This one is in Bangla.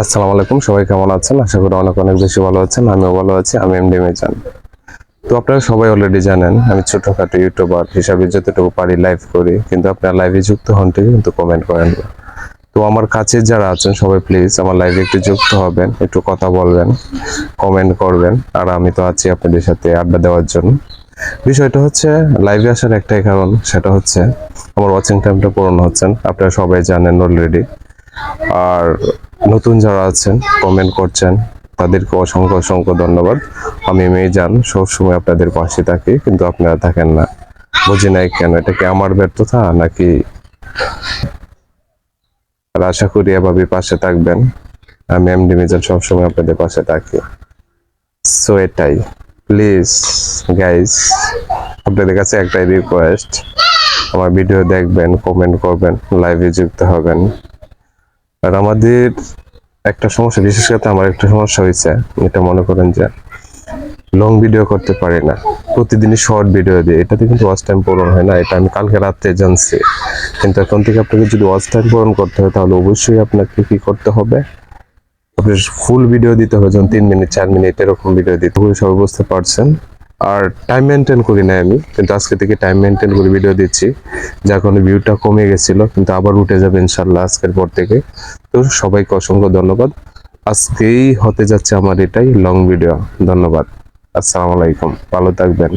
আসসালামু আলাইকুম, সবাই কেমন আছেন? আশা করি অনেক অনেক বেশি ভালো আছেন, আমিও ভালো আছি, আমি এমডি মেজান। তো আপনারা সবাই অলরেডি জানেন, আমি ছোটখাটো ইউটিউবার হিসাবে যতটুকু পারি লাইভ করি, কিন্তু আপনারা লাইভে যুক্ত হন ঠিকই, কিন্তু কমেন্ট করেন না। তো আমার কাছে যারা আছেন, সবাই প্লিজ আমার লাইভে একটু যুক্ত হবেন, একটু কথা বলবেন কমেন্ট করবেন, আর আমি তো আছি আপনাদের সাথে আড্ডা দেওয়ার জন্য। বিষয়টা হচ্ছে লাইভে আসার একটাই কারণ, সেটা হচ্ছে, আমার ওয়াচিং টাইমটা পূরণ হচ্ছেন, আপনারা সবাই জানেন অলরেডি আর নতুন যারা আছেন কমেন্ট করছেন, তাদেরকে অসংখ্য অসংখ্য ধন্যবাদ। আমি মেয়ে যান সবসময় আপনাদের পাশে থাকি, কিন্তু আপনারা থাকেন না। বুঝি নাই কেন, এটা কি আমার ব্যর্থতা নাকি আশা করি এভাবে পাশে থাকবেন? আমি এমডি মিজান সবসময় আপনাদের পাশে থাকি। সো এটাই। প্লিজ গাইস আপনাদের কাছে একটাই রিকোয়েস্ট আমার ভিডিও দেখবেন কমেন্ট করবেন লাইভে যুক্ত হবেন। আর আমাদের একটা সমস্যা, বিশেষ করে আমার একটা সমস্যা হয়েছে, এটা মনে করেন যে লং ভিডিও করতে পারি না। প্রতিদিনই শর্ট ভিডিও দিই, এটাতে কিন্তু ওয়াচ টাইম পূরণ হয় না, এটা আমি কালকে রাত্রে জানছি। কিন্তু এখন থেকে আপনাকে যদি ওয়াচ টাইম পূরণ করতে হয়, তাহলে অবশ্যই আপনাকে কি করতে হবে? আপনার ফুল ভিডিও দিতে হবে, যেমন তিন মিনিট চার মিনিট এরকম ভিডিও দিতে হবে সবাই বুঝতে পারছেন। আর টাইম মেনটেন করি না আমি, কিন্তু আজকে থেকে টাইম মেনটেন করে ভিডিও দিচ্ছি। যার কারণে ভিউটা কমে গেছিল, কিন্তু আবার উঠে যাবে ইনশাল্লাহ আজকের পর থেকে। তো সবাইকে অসংখ্য ধন্যবাদ। আজকেই হতে যাচ্ছে আমার এটাই লং ভিডিও ধন্যবাদ। আসসালামু আলাইকুম। ভালো থাকবেন।